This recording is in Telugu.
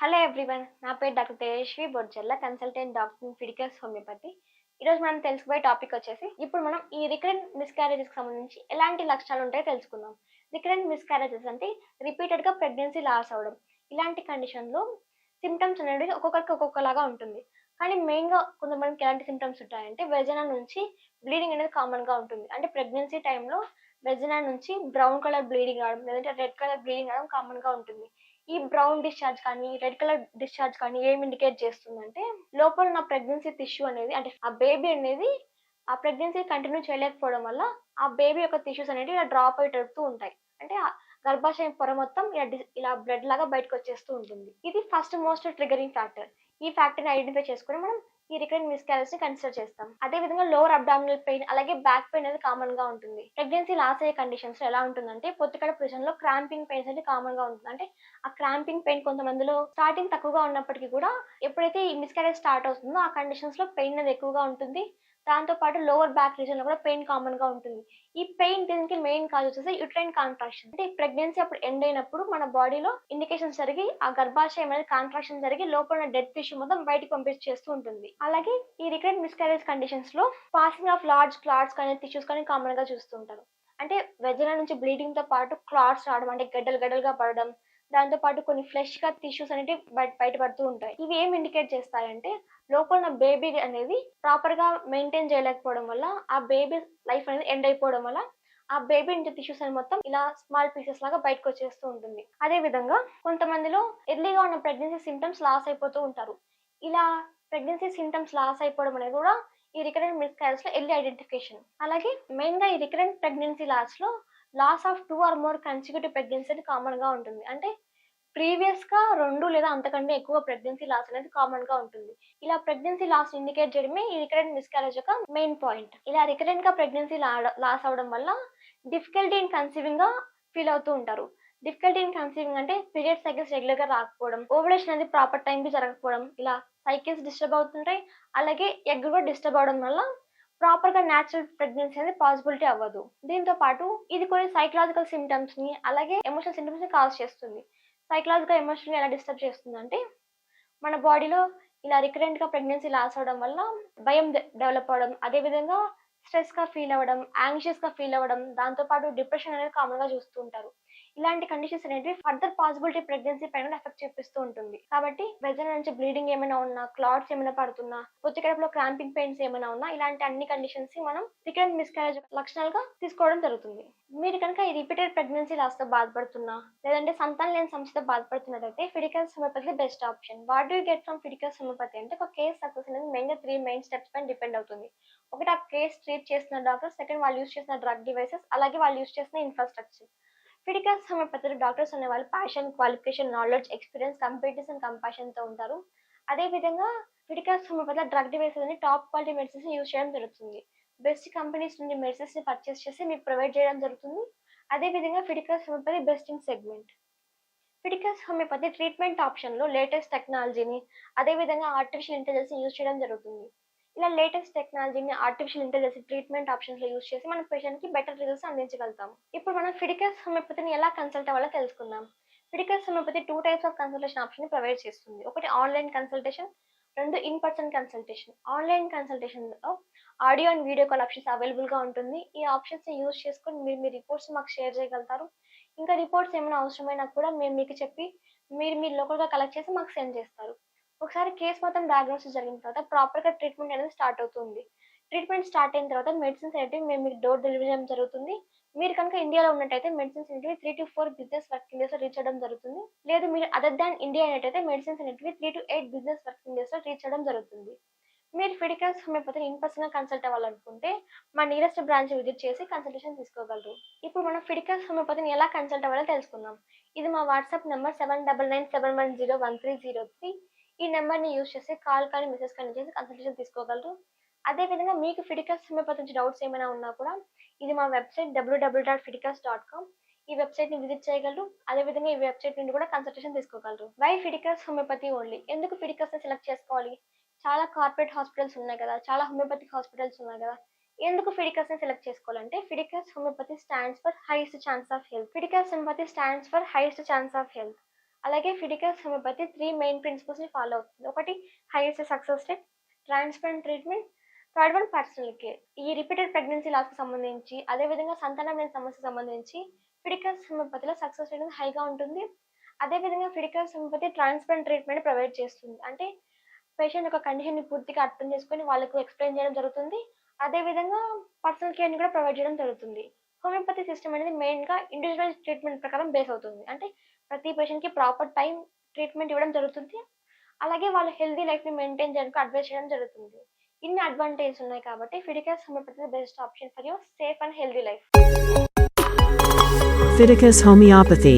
హలో ఎవ్రీవన్ నా పేరు doctor Tejaswi Borjalla consultant doctor Fidicles homeopathy. ఈరోజు మనం తెలుసుకోబోయే టాపిక్ వచ్చేసి ఇప్పుడు మనం ఈ రికరెంట్ మిస్క్యారేజెస్కి సంబంధించి ఎలాంటి లక్షణాలు ఉంటాయో తెలుసుకుందాం. రికరెంట్ మిస్క్యారేజెస్ అంటే రిపీటెడ్గా ప్రెగ్నెన్సీ లాస్ అవ్వడం. ఇలాంటి కండిషన్లో సిమ్టమ్స్ అనేది ఒక్కొక్కరికి ఒక్కొక్కలాగా ఉంటుంది. కానీ మెయిన్గా కొంతమందికి ఎలాంటి సిమ్టమ్స్ ఉంటాయంటే వెజన నుంచి బ్లీడింగ్ అనేది కామన్గా ఉంటుంది. అంటే ప్రెగ్నెన్సీ టైంలో వెజన నుంచి బ్రౌన్ కలర్ బ్లీడింగ్ రావడం లేదంటే రెడ్ కలర్ బ్లీడింగ్ రావడం కామన్గా ఉంటుంది. ఈ బ్రౌన్ డిశ్చార్జ్ కానీ రెడ్ కలర్ డిశ్చార్జ్ కానీ ఏం ఇండికేట్ చేస్తుందంటే లోపల ఉన్న ప్రెగ్నెన్సీ టిష్యూ అనేది అంటే ఆ బేబీ అనేది ఆ ప్రెగ్నెన్సీ కంటిన్యూ చేయలేకపోవడం వల్ల ఆ బేబీ యొక్క టిష్యూస్ అనేవి ఇలా డ్రాప్ అయ్యేటట్టు ఉంటాయి. అంటే ఆ గర్భాశయం పొర మొత్తం ఇలా ఇలా బ్లడ్ లాగా బయటకు వచ్చేస్తూ ఉంటుంది. ఇది ఫస్ట్ మోస్ట్ ట్రిగరింగ్ ఫ్యాక్టర్ ఈ ఫ్యాక్టర్ని ఐడెంటిఫై చేసుకుని మనం ఈ రికరెంట్ మిస్కారేజ్ని కన్సిడర్ చేస్తాం. అదే విధంగా లోవర్ అబ్డామినల్ పెయిన్ అలాగే బ్యాక్ పెయిన్ అనేది కామన్గా ఉంటుంది. ప్రెగ్నెన్సీ లాస్ అయ్యే కండిషన్స్ ఎలా ఉంటుందంటే పొత్తికడ పొజిషన్లో క్రాంపింగ్ పెయిన్స్ అనేది కామన్గా ఉంటుంది. అంటే ఆ క్రాంపింగ్ పెయిన్ కొంతమందిలో స్టార్టింగ్ తక్కువగా ఉన్నప్పటికీ కూడా ఎప్పుడైతే ఈ మిస్కారేజ్ స్టార్ట్ అవుతుందో ఆ కండిషన్స్లో పెయిన్ అనేది ఎక్కువగా ఉంటుంది. దాంతో పాటు లోవర్ బ్యాక్ రీజన్లో కూడా పెయిన్ కామన్గా ఉంటుంది. ఈ పెయిన్ దీనికి మెయిన్ కాజ్ వచ్చేసి యుట్రైన్ కాంట్రాక్షన్ అంటే ప్రెగ్నెన్సీ అప్పుడు ఎండ్ అయినప్పుడు మన బాడీలో ఇండికేషన్ జరిగి ఆ గర్భాశయం అనేది కాంట్రాక్షన్ జరిగి లోపల డెడ్ టిష్యూ మొత్తం బయటకు పంపించేస్తూ ఉంటుంది. అలాగే ఈ రికరెంట్ మిస్కారేజ్ కండిషన్స్లో పాసింగ్ ఆఫ్ లార్జ్ క్లాట్స్ కానీ టిష్యూస్ కానీ కామన్గా చూస్తుంటారు అంటే వెజన నుంచి బ్లీడింగ్తో పాటు క్లాట్స్ రావడం అంటే గడ్డలు గడ్డలుగా పడడం దాంతో పాటు కొన్ని ఫ్లెష్గా టిష్యూస్ అనేవి బయట బయటపడుతూ ఉంటాయి. ఇవి ఏం ఇండికేట్ చేస్తాయంటే లోపల ఉన్న బేబీ అనేది ప్రాపర్గా మెయింటైన్ చేయలేకపోవడం వల్ల ఆ బేబీ లైఫ్ అనేది ఎండ్ అయిపోవడం వల్ల ఆ బేబీ నుంచి టిష్యూస్ అని మొత్తం ఇలా స్మాల్ పీసెస్ లాగా బయటకు వచ్చేస్తూ ఉంటుంది. అదే విధంగా కొంతమందిలో ఎర్లీగా ఉన్న ప్రెగ్నెన్సీ సిమ్టమ్స్ లాస్ అయిపోతూ ఉంటారు. ఇలా ప్రెగ్నెన్సీ సిమ్టమ్స్ లాస్ అయిపోవడం అనేది కూడా ఈ రికరెంట్ మిస్కారేజ్లో ఎర్లీ ఐడెంటిఫికేషన్ అలాగే మెయిన్గా ఈ recurrent pregnancy లాస్లో loss of two or more consecutive pregnancy అని కామన్గా ఉంటుంది. అంటే ప్రీవియస్గా రెండు లేదా అంతకంటే ఎక్కువ ప్రెగ్నెన్సీ లాస్ అనేది కామన్గా ఉంటుంది. ఇలా ప్రెగ్నెన్సీ లాస్ ఇండికేట్ చేయడమే ఈ రికరెంట్ మిస్క్యారేజ్ యొక్క మెయిన్ పాయింట్. ఇలా రికరెంట్గా ప్రెగ్నెన్సీ లాస్ అవడం వల్ల డిఫికల్టీ ఇన్ కన్సీవింగ్గా ఫీల్ అవుతూ ఉంటారు. డిఫికల్టీ ఇన్ కన్సీవింగ్ అంటే పీరియడ్ సైకిల్స్ రెగ్యులర్గా రాకపోవడం ఓవలేషన్ అనేది ప్రాపర్ టైం కి జరగకపోవడం ఇలా సైకిల్స్ డిస్టర్బ్ అవుతుంటాయి. అలాగే ఎగ్ కూడా డిస్టర్బ్ అవడం వల్ల ప్రాపర్గా న్యాచురల్ ప్రెగ్నెన్సీ అనేది పాసిబిలిటీ అవ్వదు. దీంతో పాటు ఇది కొన్ని సైకలాజికల్ సిమ్టమ్స్ని అలాగే ఎమోషనల్ సిమ్టమ్స్ని కాజ్ చేస్తుంది. సైకలాజికల్ ఎమోషనల్ ఎలా డిస్టర్బ్ చేస్తుందంటే మన బాడీలో ఇలా రికరెంట్గా ప్రెగ్నెన్సీ లాస్ అవడం వల్ల భయం డెవలప్ అవడం అదే విధంగా స్ట్రెస్గా ఫీల్ అవ్వడం యాంగ్షియస్గా ఫీల్ అవ్వడం దాంతో పాటు డిప్రెషన్ అనేది కామన్గా చూస్తూ ఉంటారు. ఇలాంటి కండిషన్స్ అనేవి ఫర్దర్ పాసిబిలిటీ ప్రెగ్నెన్సీ పైన ఎఫెక్ట్ చూపిస్తూ ఉంటుంది. కాబట్టి వెజన్ నుంచి బ్లీడింగ్ ఏమైనా ఉన్నా క్లాట్స్ ఏమైనా పడుతున్నా పొత్తి కడుపులో క్రాంపింగ్ పెయిన్స్ ఏమైనా ఉన్నా ఇలాంటి అన్ని కండిషన్స్ని మనం రికరెంట్ మిస్కారేజ్ లక్షణాలుగా తీసుకోవడం జరుగుతుంది. మీరు కనుక ఈ రిపీటెడ్ ప్రెగ్నెన్సీ లాస్తో బాధపడుతున్నా లేదంటే సంతానం లేని సమస్యతో బాధపడుతున్నట్టయితే Fidicle homeopathy best option what do get from Fidicles homeopathy అంటే ఒక కేస్ సక్సెస్ అనేది మెయిన్గా త్రీ మెయిన్ స్టెప్స్ పైన డిపెండ్ అవుతుంది. ఒకటి ఆ కేస్ ట్రీట్ చేసిన డాక్టర్ సెకండ్ వాళ్ళు యూస్ చేసిన డ్రగ్ డివైసెస్ అలాగే వాళ్ళు యూస్ చేసిన ఇన్ఫ్రాస్ట్రక్చర్ ఫిడికా హోమియోపతిలో డాక్టర్స్ అనే వాళ్ళు passion qualification knowledge experience competence and కంపాషన్తో ఉంటారు. అదే విధంగా ఫిడికల్స్ డ్రగ్ డివైసెస్ అని టాప్ క్వాలిటీ మెడిసిన్స్ యూస్ చేయడం జరుగుతుంది. బెస్ట్ కంపెనీస్ నుండి మెడిసిన్స్ని పర్చేస్ చేసి మీకు ప్రొవైడ్ చేయడం జరుగుతుంది. అదే విధంగా Fidicles homeopathy best in segment Fidicles homeopathy treatment ఆప్షన్లో లేటెస్ట్ టెక్నాలజీని అదేవిధంగా ఆర్టిఫిషియల్ ఇంటెలిజెన్స్ యూజ్ చేయడం జరుగుతుంది. ఇలా లేటెస్ట్ టెక్నాలజీని ఆర్టిఫిషియల్ ఇంటెలిజెన్స్ ట్రీట్మెంట్ ఆప్షన్స్లో యూజ్ చేసి మన పేషెంట్కి బెటర్ రిజల్ట్స్ అందించగలుగుతాం ఇప్పుడు మనం ఫిడికల్ హోమియోపతిని ఎలా కన్సల్ట్ అవ్వాలో తెలుసుకుందాం. Fidicle homeopathy two types of consultation option provide చేస్తుంది. ఒకటి ఆన్లైన్ కన్సల్టేషన్ రెండు in person consultation online కన్సల్టేషన్లో audio and video call options అవైలబుల్గా ఉంటుంది. ఈ ఆప్షన్స్ని యూజ్ చేసుకొని మీరు మీ రిపోర్ట్స్ మాకు షేర్ చేయగలుగుతారు. ఇంకా రిపోర్ట్స్ ఏమైనా అవసరమైనా కూడా మేము మీకు చెప్పి మీరు మీ లోకల్గా కలెక్ట్ చేసి మాకు సెండ్ చేస్తారు. ఒకసారి కేసు మొత్తం డయాగ్నోసిస్ జరిగిన తర్వాత ప్రాపర్గా ట్రీట్మెంట్ అనేది స్టార్ట్ అవుతుంది. ట్రీట్మెంట్ స్టార్ట్ అయిన తర్వాత మెడిసిన్స్ అనేవి మేము మీకు డోర్ డెలివరీ చేయడం జరుగుతుంది. మీరు కనుక ఇండియాలో ఉన్నట్టయితే మెడిసిన్స్ అనేవి three to four business working డేస్లో రీచ్ అవ్వడం జరుగుతుంది. లేదు మీరు అదర్ దాన్ ఇండియా అనేటైతే మెడిసిన్స్ అనేవి three to eight business working డేస్లో రీచ్ అవ్వడం జరుగుతుంది. మీరు ఫిడికల్స్ హోమియోపతిని ఇన్ పర్సన్గా కన్సల్ట్ అవ్వాలనుకుంటే మా నియరెస్ట్ బ్రాంచ్ విజిట్ చేసి కన్సల్టేషన్ తీసుకోగలరు. ఇప్పుడు మనం ఫిడికల్స్ హోమియోపతిని ఎలా కన్సల్ట్ అవ్వాలో తెలుసుకుందాం. ఇది మా WhatsApp number seven double nine seven one zero one three zero three ఈ నెంబర్ని యూజ్ చేసి కాల్ కానీ మెసేజ్ కానీ చేసి కన్సల్టేషన్ తీసుకోగలరు. అదేవిధంగా మీకు ఫిడికల్స్ హోమియోపతి నుంచి డౌట్స్ ఏమైనా ఉన్నా కూడా ఇది మా website W W dot fidicals dot com ఈ వెబ్సైట్ని విజిట్ చేయగలరు. అదేవిధంగా ఈ వెబ్సైట్ నుండి కూడా కన్సల్టేషన్ తీసుకోగలరు. వై ఫిడికల్స్ హోమియోపతి ఓన్లీ ఎందుకు ఫిడికల్స్ని సెలెక్ట్ చేసుకోవాలి? చాలా కార్పొరేట్ హాస్పిటల్స్ ఉన్నాయి కదా. చాలా హోమియోపతిక్ హాస్పిటల్స్ ఉన్నాయి కదా. ఎందుకు ఫిడికల్స్ని సెలెక్ట్ చేసుకోవాలంటే Fidicals homeopathy stands for highest chance of health Fidicals homeopathy stands for highest chance of health అలాగే ఫిడికల్ హోమియోపతి త్రీ మెయిన్ ప్రిన్సిపల్స్ని ఫాలో అవుతుంది. ఒకటి highest success rate transparent treatment third one personal care. ఈ రిపీటెడ్ ప్రెగ్నెన్సీ లాస్కి సంబంధించి అదేవిధంగా సంతానం లేని సమస్యకు సంబంధించి ఫిడికల్ హోమియోపతిలో సక్సెస్ రేట్ హైగా ఉంటుంది. అదేవిధంగా Fidical homeopathy transparent treatment provide చేస్తుంది. అంటే పేషెంట్ యొక్క కండిషన్ని పూర్తిగా అర్థం చేసుకొని వాళ్ళకు ఎక్స్ప్లెయిన్ చేయడం జరుగుతుంది. అదేవిధంగా పర్సనల్ కేర్ని కూడా ప్రొవైడ్ చేయడం జరుగుతుంది. హోమియోపతి సిస్టమ్ అనేది మెయిన్గా ఇండివిజువల్ ట్రీట్మెంట్ ప్రకారం బేస్ అవుతుంది. అంటే ప్రతి పేషెంట్కి ప్రాపర్ టైం ట్రీట్మెంట్ ఇవ్వడం జరుగుతుంది. అలాగే వాళ్ళ హెల్దీ లైఫ్ని మెయింటైన్ చేయడానికి అడ్వైస్ చేయడం జరుగుతుంది. ఇన్ని అడ్వాంటేజెస్ ఉన్నాయి కాబట్టి Fidicus homeopathy best option for your safe and healthy life Fidicus homeopathy